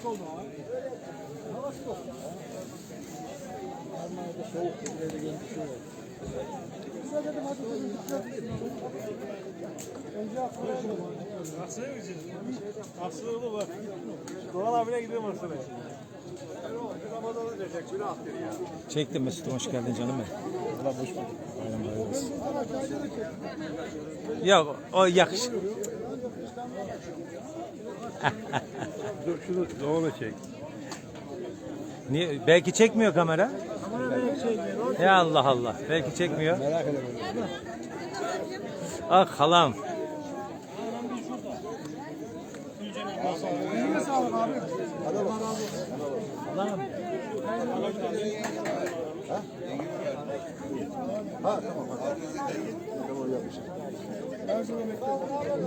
Gideceğiz? Aksaray'a bak. Doğan abine gidiyorum Aksaray'a. Ya. Çektim Mesut'um hoş geldin canım benim. Allah böyle olsun. Yok o yakış. Dur şunu doğana çek. Niye? Belki çekmiyor kamera. Ya Allah Allah. Belki çekmiyor. Merak ederim. Ah halam. Halam.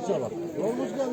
İnşallah. Olmuş geldi.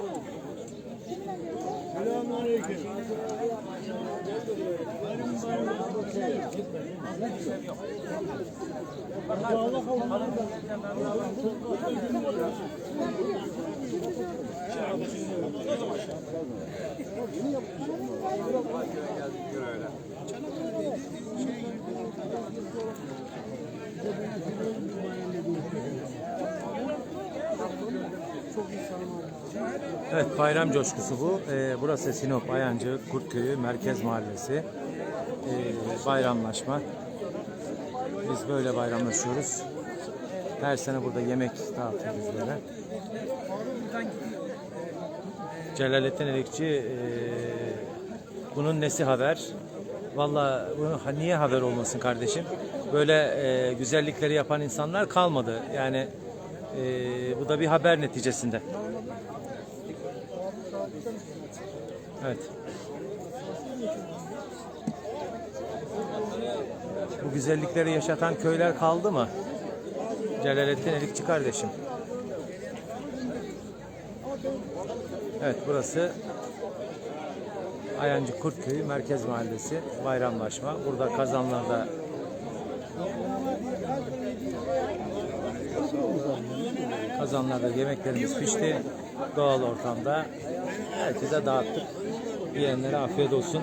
Evet bayram coşkusu bu. Ee, burası Sinop Ayancı Kurtköyü Merkez Mahallesi. Ee, bayramlaşma. Biz böyle bayramlaşıyoruz. Her sene burada yemek dağıtıyoruz böyle. Celalettin Elekçi ee, bunun nesi haber? Valla bunu niye haber olmasın kardeşim? Böyle ee, güzellikleri yapan insanlar kalmadı. Yani ee, bu da bir haber neticesinde. Evet. Bu güzellikleri yaşatan köyler kaldı mı? Celalettin Elikçi kardeşim. Evet burası Ayancı Kurtköyü Merkez Mahallesi bayramlaşma. Burada kazanlarda kazanlarda yemeklerimiz pişti. Doğal ortamda herkese dağıttık. Yiyenlere afiyet olsun.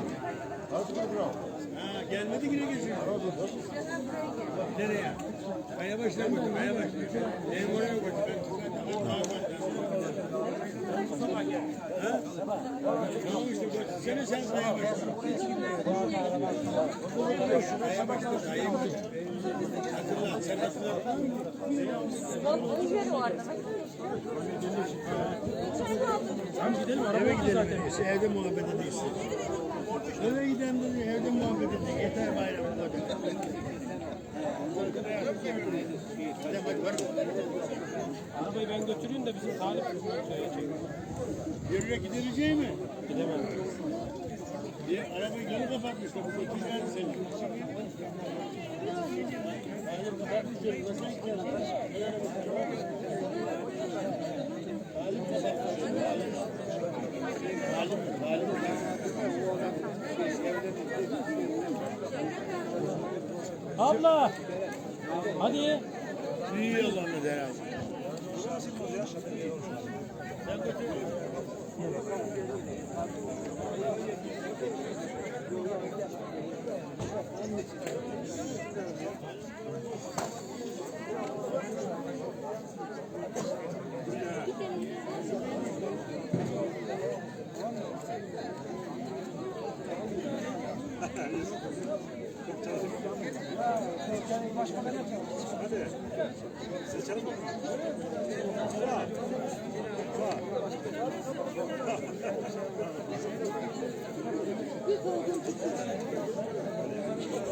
Gelmedi yine geçiyor. Nereye? Kaya başına koydum, kaya başına. Benim oraya koydum. Ha? Tamam işte, bu sene sen kaya başına. Kaya başına, kaya başına. Hatırla, sen hatırla. Eve gidelim. Biz evde muhabbet edeyiz. Eve gidelim dedi, evde muhabbet edeyiz. Yeter bayramı burada. Hadi bak var. Arabayı ben götüreyim de bizim Talip şeye çekin. Yürüyerek gidileceği mi? Gidemem. Bir arabayı geri kapatmışlar. Bu iki tane senin. Abla! Hadi. İyi yollandı herhalde. Ben götürüyorum. Başbakan yapacak. Hadi. Seçelim bakalım. Bravo. Bravo. Bir.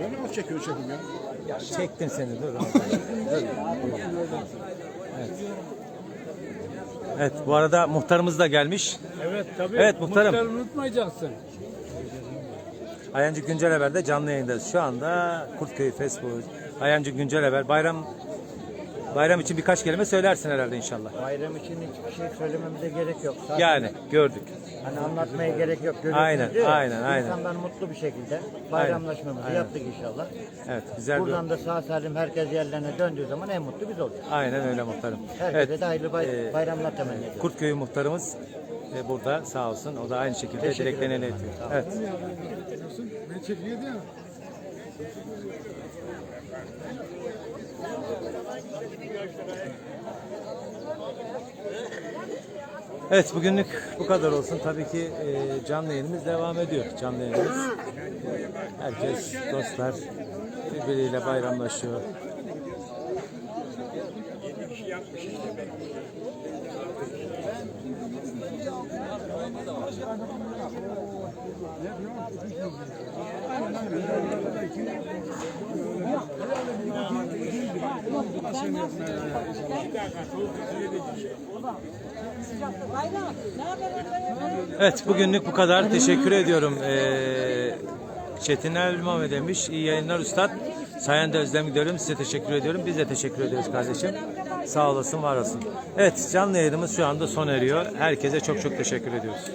Ne az çekiyor çekim ya? Ya çektim seni. Dur. Evet. Evet bu arada muhtarımız da gelmiş. Evet tabii. Evet, muhtarım. Muhtarı unutmayacaksın. Ayancı Güncel Haber'de canlı yayındayız. Şu anda Kurtköy Facebook. Ayancı Güncel Haber. Bayram Bayram için birkaç kelime söylersin herhalde inşallah. Bayram için hiçbir şey söylememize gerek yok. Zaten Yani gördük. Hani anlatmaya gerek yok. Görüyorsunuz Aynen, değil mi? aynen, aynen. İnsanlar mutlu bir şekilde bayramlaşmamızı Aynen. yaptık inşallah. Evet güzel bir... Buradan da sağ salim herkes yerlerine döndüğü zaman en mutlu biz olacağız. Aynen öyle muhtarım. Herkese Evet. de hayırlı bay- e, bayramlar temenni ediyoruz. Kurtköy muhtarımız e, burada sağ olsun. O da aynı şekilde dileklerini iletiyor. Evet. Ben çekiyor değil mi? Evet bugünlük bu kadar olsun. Tabii ki e, canlı yayınımız devam ediyor. Canlı yayınımız. Herkes dostlar birbiriyle bayramlaşıyor. Evet bugünlük bu kadar. Teşekkür ediyorum. Ee, Çetin Elmame demiş. İyi yayınlar üstad. Sayende Özlem gidiyorum. Size teşekkür ediyorum. Biz de teşekkür ediyoruz kardeşim. Sağ olasın, var olasın. Evet canlı yayınımız şu anda sona eriyor. Herkese çok çok teşekkür ediyoruz.